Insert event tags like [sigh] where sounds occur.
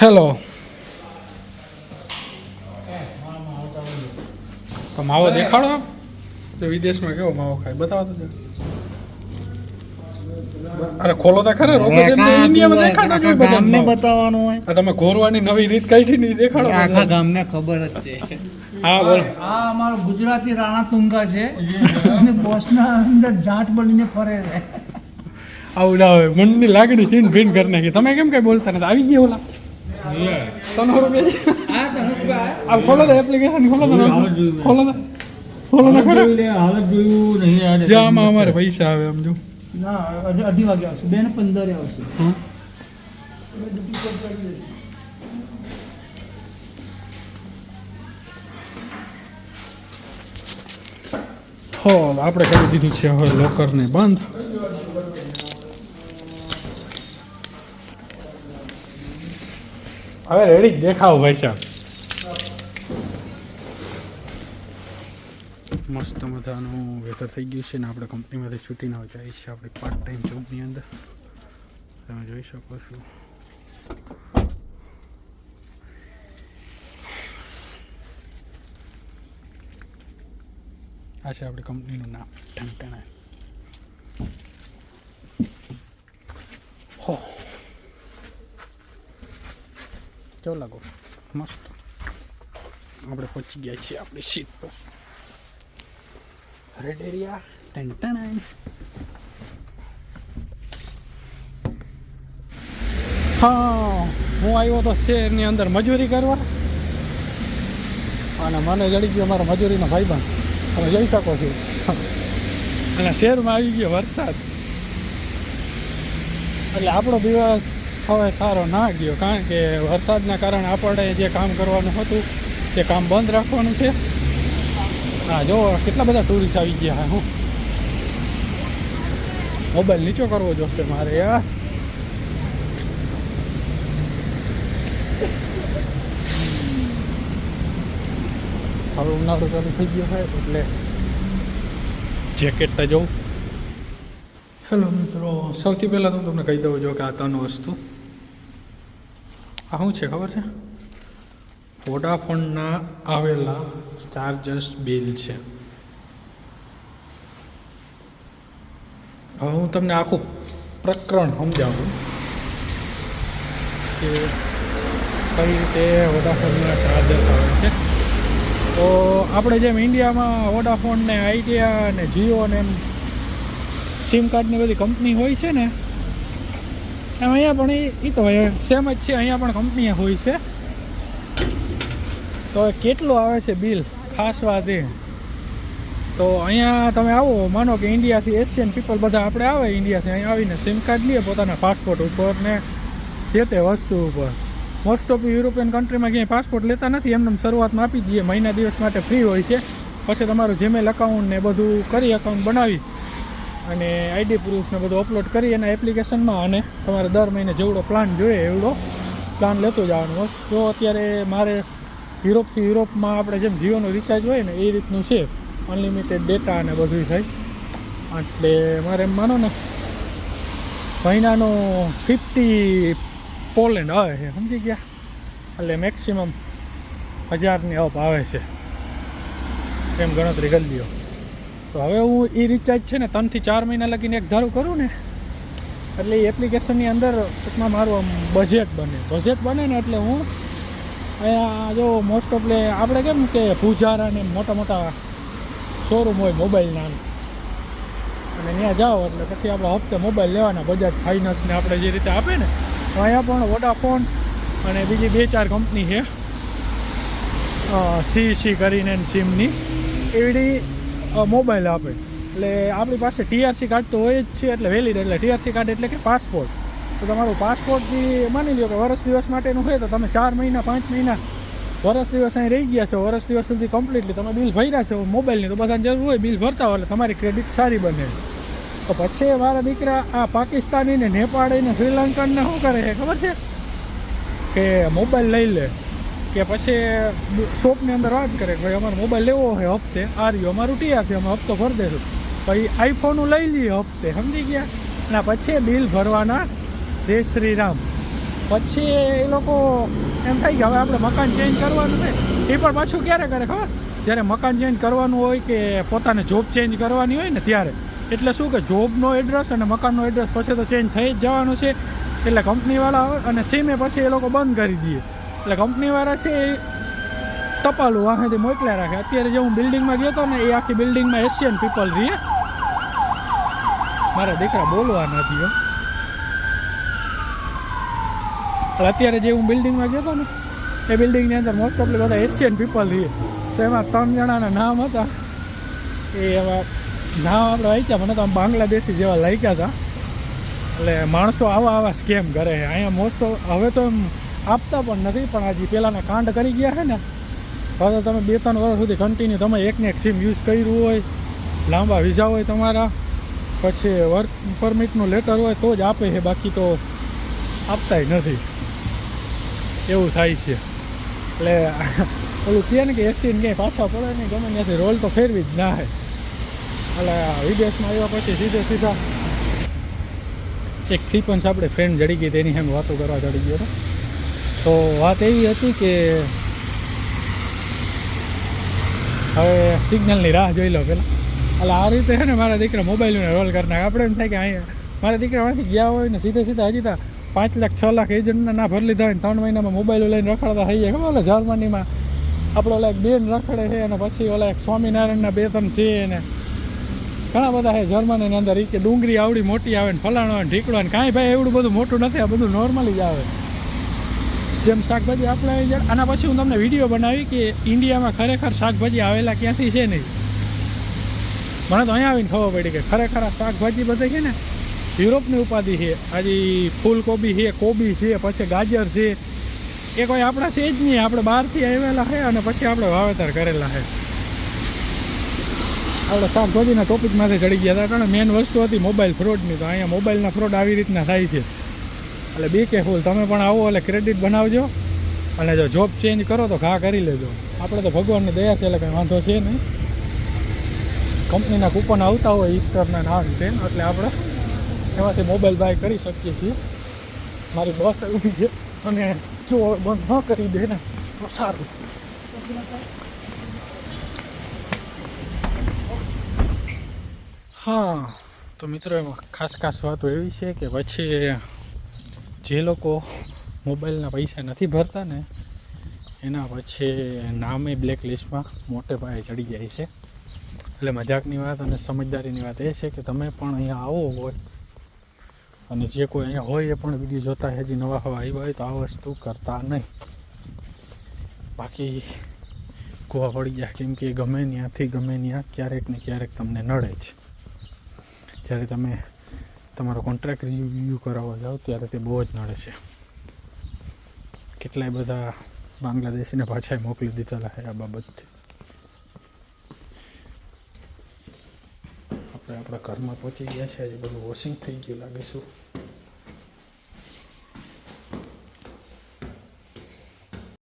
Hello તો માવો દેખાડો? તો વિદેશમાં કેવો માવો ખાય? બતાવો તો અરે ખોલો તો ખરે રોકો ઇન્ડિયામાં દેખાડો જોઈએ બધાને બતાવવાનું હોય. આ તમે ઘોરવાની નવી રીત કાઢી થી ઈ દેખાડો આખા. ગામને ખબર જ છે. હા બોલો. આ અમારો ગુજરાતી રાણા તુંગા છે. અને બોસના અંદર જાટ બનીને ફરે છે. આવું ના હોય મનની લાગણી છીન ભીન કરી નાખી. તમે કેમ કઈ બોલતા નથી? આવી ગયા ઓલા. ત્રણસો રૂપિયા આ તો હકવા આ ખોલો તો એપ્લિકેશન ખોલો તો ખોલો તો ખોલો તો ખરા હાલત જોયું નહીં યાર જો અમારે પૈસા આવે આમ જો ના અઢી વાગે આવશે બે ને પંદરે આવશે આપણે કરી દીધું છે હવે લોકરને બંધ હવે રેડી જ દેખાવ ભાઈ સાહેબ. મસ્ત મજાનું વેધર થઈ ગયું છે ને આપણે કંપનીમાંથી છૂટીને હવે જઈએ છીએ આપણે પાર્ટ ટાઈમ જોબની અંદર. તમે જોઈ શકો છો. આ છે આપણી કંપનીનું નામ ઢંકણા કેવો લાગો? મસ્ત. આપણે પહોંચી ગયા છીએ આપણી સીટ પર. રેડ એરિયા ટંટણાઈ હા, હું આવ્યો તો શહેરની અંદર મજૂરી કરવા. અને મને જડી ગયો મારો મજૂરીનો ભાઈબંધ. તમે જઈ શકો છો. અને શહેરમાં આવી ગયો વરસાદ. એટલે આપણો દિવસ હવે સારો ના ગયો, કારણ કે વરસાદના કારણે આપણે જે કામ કરવાનું હતું, તે કામ બંધ રાખવાનું છે. હા, જો, કેટલા બધા ટુરિસ્ટ આવી ગયા હા. મોબાઈલ નીચો કરવો જોશે મારે, યાર. હવે ઉનાળો ચાલુ થઈ ગયો હોય એટલે જેકેટ જવું હેલો મિત્રો, સૌથી પહેલાં તો હું તમને કહી દઉં છું કે આ ત્રણ વસ્તુ. આ શું છે ખબર છે? વોડાફોનના આવેલા ચાર્જસ બિલ છે. હું તમને આખું પ્રકરણ સમજાવું કે કઈ રીતે વોડાફોનના ચાર્જર્સ આવે છે. તો આપણે જેમ ઇન્ડિયામાં વોડાફોન ને આઈડિયા ને જીઓ ને એમ સિમ કાર્ડની બધી કંપની હોય છે ને એમ અહીંયા પણ એ તો સેમ જ છે, અહીંયા પણ કંપની હોય છે. તો કેટલું આવે છે બિલ ખાસ વાત એ. તો અહીંયા તમે આવો, માનો કે ઇન્ડિયાથી એશિયન પીપલ બધા આપણે આવે ઇન્ડિયાથી અહીંયા આવીને સિમ કાર્ડ લઈએ પોતાના પાસપોર્ટ ઉપર ને જે તે વસ્તુ ઉપર. મોસ્ટ ઓફ યુરોપિયન કન્ટ્રીમાં ક્યાંય પાસપોર્ટ લેતા નથી, એમને એમ શરૂઆતમાં આપી દઈએ. મહિના, દિવસ માટે ફ્રી હોય છે. પછી તમારું જીમેલ અકાઉન્ટ ને બધું કરી અકાઉન્ટ બનાવી. અને આઈડી પ્રૂફ ને બધું અપલોડ કરી એના એપ્લિકેશનમાં અને તમારે દર મહિને જેવડો પ્લાન જોઈએ એવડો પ્લાન લેતો જવાનું હોય જો અત્યારે મારે યુરોપથી યુરોપમાં આપણે જેમ જીઓનું રિચાર્જ હોય ને, એ રીતનું છે. અનલિમિટેડ ડેટા અને બધું થાય. એટલે મારે એમ માનો ને, મહિનાનો ફિફ્ટી પોલેન્ડ આવે છે, સમજી ગયા? એટલે મેક્સિમમ હજારની અપ આવે છે. એમ ગણતરી કરી લ્યો. તો હવે હું એ રિચાર્જ છે ને ત્રણથી ચાર મહિના લગીને એક ધારું કરું ને, એટલે એ એપ્લિકેશનની અંદર ટૂંકમાં મારું આમ બજેટ બને. બજેટ બને ને એટલે હું અહીંયા જો મોસ્ટ ઓફ આપણે કેમ કે પૂજારા ને મોટા મોટા શોરૂમ હોય મોબાઈલના અને ત્યાં જાઓ એટલે પછી આપણે હપ્તે મોબાઈલ લેવાના, બજાજ ફાઇનાન્સને આપણે જે રીતે આપે ને અહીંયા પણ વોડાફોન અને બીજી બે ચાર કંપની છે. સી સી કરીને સિમની એવી મોબાઈલ આપે. એટલે આપણી પાસે ટીઆરસી કાર્ડ તો હોય જ છે, એટલે વેલિડ એટલે ટીઆરસી કાર્ડ એટલે કે પાસપોર્ટ તો તમારું પાસપોર્ટથી માની લો કે વર્ષ દિવસ માટેનું હોય તો તમે ચાર મહિના, પાંચ મહિના, વર્ષ દિવસ અહીં રહી ગયા છો, વર્ષ દિવસ સુધી કમ્પ્લીટલી તમે બિલ ભર્યા છો મોબાઈલની તો બધાને જરૂર હોય બિલ ભરતા હોય એટલે તમારી ક્રેડિટ સારી બને. તો પછી મારા દીકરા આ પાકિસ્તાની ને નેપાળી ને શ્રીલંકનને શું કરે છે ખબર છે? કે મોબાઈલ લઈ લે. કે પછી શોપની અંદર વાત કરે કે ભાઈ, અમારે મોબાઈલ લેવો હોય હપ્તે. આ રહ્યો, અમારું ટીઆરથી અમે હપ્તો ભરી દઈશું. પછી આઈફોનું લઈ લઈએ હપ્તે, સમજી ગયા? અને પછી બિલ ભરવાના. જય શ્રી રામ. પછી એ લોકો એમ થાય કે હવે આપણે મકાન ચેન્જ કરવાનું છે. એ પણ પાછું ક્યારે કરે ખબર? જ્યારે મકાન ચેન્જ કરવાનું હોય કે પોતાને જોબ ચેન્જ કરવાની હોય ને ત્યારે. એટલે શું કે જોબનો એડ્રેસ અને મકાનનો એડ્રેસ પછી તો ચેન્જ થઈ જ જવાનું છે. એટલે કંપનીવાળા અને સીમે પછી એ લોકો બંધ કરી દે એટલે કંપનીવાળા છે એ ટપાલું વાંહેથી મોકલ્યા રાખે. અત્યારે જે હું બિલ્ડિંગમાં ગયો હતો ને, એ આખી બિલ્ડિંગમાં એશિયન પીપલ રહીએ. મારા દીકરા બોલવા નથી એટલે અત્યારે જે હું બિલ્ડિંગમાં ગયો હતો ને, એ બિલ્ડિંગની અંદર મોસ્ટ ઓફલી બધા એશિયન પીપલ રહીએ. તો એમાં ત્રણ જણાના નામ હતા. એ એવા નામ આપણે વાંચ્યા, મને તો આમ બાંગ્લાદેશી જેવા લાગ્યા હતા. એટલે માણસો આવા આવા સ્કેમ કરે અહીંયા મોસ્ટ ઓફ હવે તો એમ આપતા પણ નથી, પણ હજી પહેલાંના કાંડ કરી ગયા છે ને, હવે તમે બે ત્રણ વર્ષ સુધી કન્ટિન્યુ તમે એકને એક સિમ યુઝ કર્યું હોય, લાંબા વિઝા હોય તમારા, પછી વર્ક પરમિટનું લેટર હોય તો જ આપે છે, બાકી તો આપતાય નથી. એવું થાય છે. એટલે [laughs] ઓલું કહે ને કે એસીને ક્યાંય પાછા પડે નહીં, ગમે ત્યાંથી રોલ તો ફેરવી જ ના એટલે વિદેશમાં આવ્યા પછી સીધે સીધા એક પંચ આપણે ફ્રેન્ડ જડી ગઈ, તેની સામે વાતો કરવા ચડી ગયો હતો. તો વાત એવી હતી કે હવે સિગ્નલની રાહ જોઈ લો પેલા એટલે આ રીતે છે ને મારા દીકરા મોબાઈલને રોલ કરી નાખે. આપણે એમ થાય કે અહીંયા મારા દીકરા અહીંથી ગયા હોય ને સીધે સીધા હજી ત્યાં પાંચ લાખ, છ લાખ એજન્ટના ના ભરી લીધા હોય ને ત્રણ મહિનામાં મોબાઈલ લઈને રખડતા થઈ જાય. ખબર જર્મનીમાં આપણે ઓલા એક બેન રખડે છે અને પછી ઓલા એક સ્વામિનારાયણના બે, ત્રણ છે ને ઘણા બધા છે જર્મનીની અંદર. એ કે ડુંગળી આવડી મોટી આવે ને ફલાણો ને ઢીકડો ને કાંઈ ભાઈ એવડું બધું મોટું નથી, આ બધું નોર્મલી જ આવે. જેમ શાકભાજી આપણે આના પછી હું તમને વીડિયો બનાવી કે ઇન્ડિયામાં ખરેખર શાકભાજી આવેલા ક્યાંથી છે નહીં. મને તો અહીંયા આવીને ખબર પડી કે ખરેખર આ શાકભાજી બધે છે ને યુરોપની ઉપાધિ છે. આજે ફૂલકોબી છે, કોબી છે, પછી ગાજર છે. એ કોઈ આપણા છે જ નહીં. આપણે બહારથી આવેલા છે અને પછી આપણે વાવેતર કરેલા છે. આપણે શાકભાજીના ટોપિકમાંથી ચડી ગયા હતા. કારણ મેઇન વસ્તુ હતી મોબાઈલ ફ્રોડની તો અહીંયા મોબાઈલના ફ્રોડ આવી રીતના થાય છે. એટલે બી કેરફુલ તમે પણ આવો એટલે ક્રેડિટ બનાવજો. અને જો જોબ ચેન્જ કરો તો ઘા કરી લેજો. આપણે તો ભગવાનની દયા છે એટલે કંઈ વાંધો છે નહીં. કંપનીના કૂપન આવતા હોય ઈસ્ટરના ના તેમ એટલે આપણે એમાંથી મોબાઈલ બાય કરી શકીએ છીએ. મારી બસ આવી છે અને જો બંધ ન કરી દે ને, તો સારું. હા, તો મિત્રો, એમાં ખાસ ખાસ વાતો એવી છે કે પછી જે લોકો મોબાઈલના પૈસા નથી ભરતા ને, એના પછી નામે બ્લેક લિસ્ટમાં મોટે પાયે ચડી જાય છે. એટલે મજાકની વાત અને સમજદારીની વાત એ છે કે તમે પણ અહીંયા આવો હોય અને જે કોઈ અહીંયા હોય એ પણ વીડિયો જોતા હજી નવા હવા આવ્યા હોય તો આ વસ્તુ કરતા નહીં. બાકી કૂવા પડી ગયા, કેમ કે ગમે ત્યાંથી ગમે ત્યાં ક્યારેક ને ક્યારેક તમને નડે જ. જ્યારે તમે તમારો કોન્ટ્રાક્ટ રિવ્યૂ કરાવવા જાઓ ત્યારે તે બહુ જ નડે છે. કેટલાય બધા બાંગ્લાદેશીને પાછા મોકલી દીધેલા છે આ બાબતથી. આપણે આપણા ઘરમાં પહોંચી ગયા છે આજે બધું વોશિંગ થઈ ગયું લાગે શું